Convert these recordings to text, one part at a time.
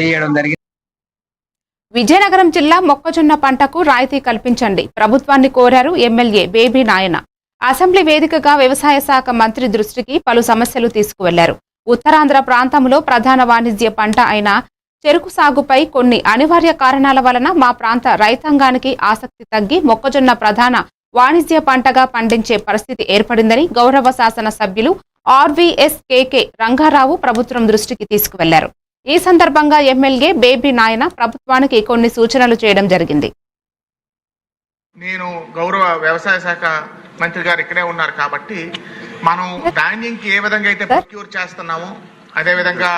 చేయడం జరిగింది. విజయనగరం జిల్లా మొక్కజొన్న పంటకు రాయితీ కల్పించండి ప్రభుత్వాన్ని కోరారు ఎమ్మెల్యే బేబీ నాయన. అసెంబ్లీ వేదికగా వ్యవసాయ శాఖ మంత్రి దృష్టికి పలు సమస్యలు తీసుకువెళ్ళారు. ఉత్తరాంధ్ర ప్రాంతంలో ప్రధాన వాణిజ్య పంట అయిన చెరుకు సాగుపై కొన్ని అనివార్య కారణాల వలన మా ప్రాంత రైతాంగానికి ఆసక్తి తగ్గి మొక్కజొన్న ప్రధాన వాణిజ్య పంటగా పండించే పరిస్థితి ఏర్పడిందని గౌరవ శాసన సభ్యులు ఆర్వీఎస్ కేకే రంగారావు ప్రభుత్వం దృష్టికి తీసుకువెళ్ళారు. ఈ సందర్భంగా ఎమ్మెల్యే బేబీ నాయన ప్రభుత్వానికి కొన్ని సూచనలు చేయడం జరిగింది. నేను గౌరవ వ్యవసాయ శాఖ మంత్రి గారు ఇక్కడే ఉన్నారు కాబట్టి మనం ధాన్యంకి ఏ విధంగా అయితే ప్రొక్యూర్ చేస్తున్నామో అదే విధంగా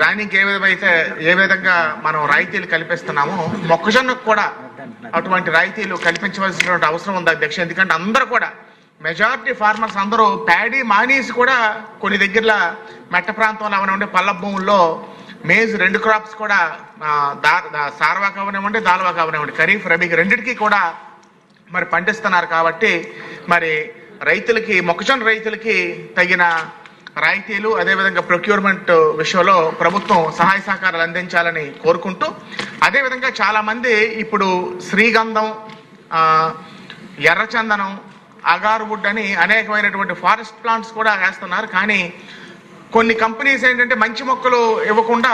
ధాన్యంకి ఏ విధంగా అయితే ఏ విధంగా మనం రాయితీలు కల్పిస్తున్నామో మొక్కజొన్నకు కూడా అటువంటి రాయితీలు కల్పించవలసినటువంటి అవసరం ఉంది అధ్యక్ష. ఎందుకంటే అందరూ కూడా మెజారిటీ ఫార్మర్స్ అందరూ ప్యాడీ మానీస్ కూడా కొన్ని దగ్గరలో మెట్ట ప్రాంతంలో అవనివ్వండి పల్ల భూముల్లో మేజ్ రెండు క్రాప్స్ కూడా సార్వా కావనివ్వండి దాల్వా కావనివ్వండి ఖరీఫ్ రబీకి రెండింటికి కూడా మరి పండిస్తున్నారు కాబట్టి మరి రైతులకి మొక్కజొన్న రైతులకి తగిన రాయితీలు అదేవిధంగా ప్రొక్యూర్మెంట్ విషయంలో ప్రభుత్వం సహాయ సహకారాలు అందించాలని కోరుకుంటూ అదేవిధంగా చాలామంది ఇప్పుడు శ్రీగంధం ఎర్రచందనం ఎర్రచందనం అగారువుడ్ అని అనేకమైనటువంటి ఫారెస్ట్ ప్లాంట్స్ కూడా వేస్తున్నారు. కానీ కొన్ని కంపెనీస్ ఏంటంటే మంచి మొక్కలు ఇవ్వకుండా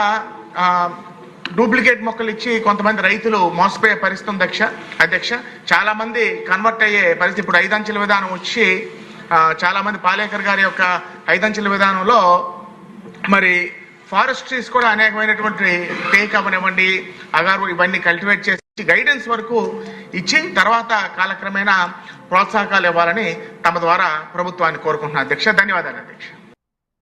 డూప్లికేట్ మొక్కలు ఇచ్చి కొంతమంది రైతులు మోసపోయే పరిస్థితి ఉంది అధ్యక్ష. అధ్యక్ష చాలా మంది కన్వర్ట్ అయ్యే పరిస్థితి ఇప్పుడు ఐదంచెల విధానం వచ్చి చాలామంది చాలా మంది పాలేకర్ గారి యొక్క ఐదంచెల విధానంలో మరి ఫారెస్ట్రీస్ కూడా అనేకమైనటువంటి టేక్ అవనివ్వండి అగారు ఇవన్నీ కల్టివేట్ చేసి గైడెన్స్ వరకు ఇచ్చి తర్వాత కాలక్రమేణా ప్రోత్సాహకాలు ఇవ్వాలని తమ ద్వారా ప్రభుత్వాన్ని కోరుకుంటున్నాను అధ్యక్ష. ధన్యవాదాలు అధ్యక్ష.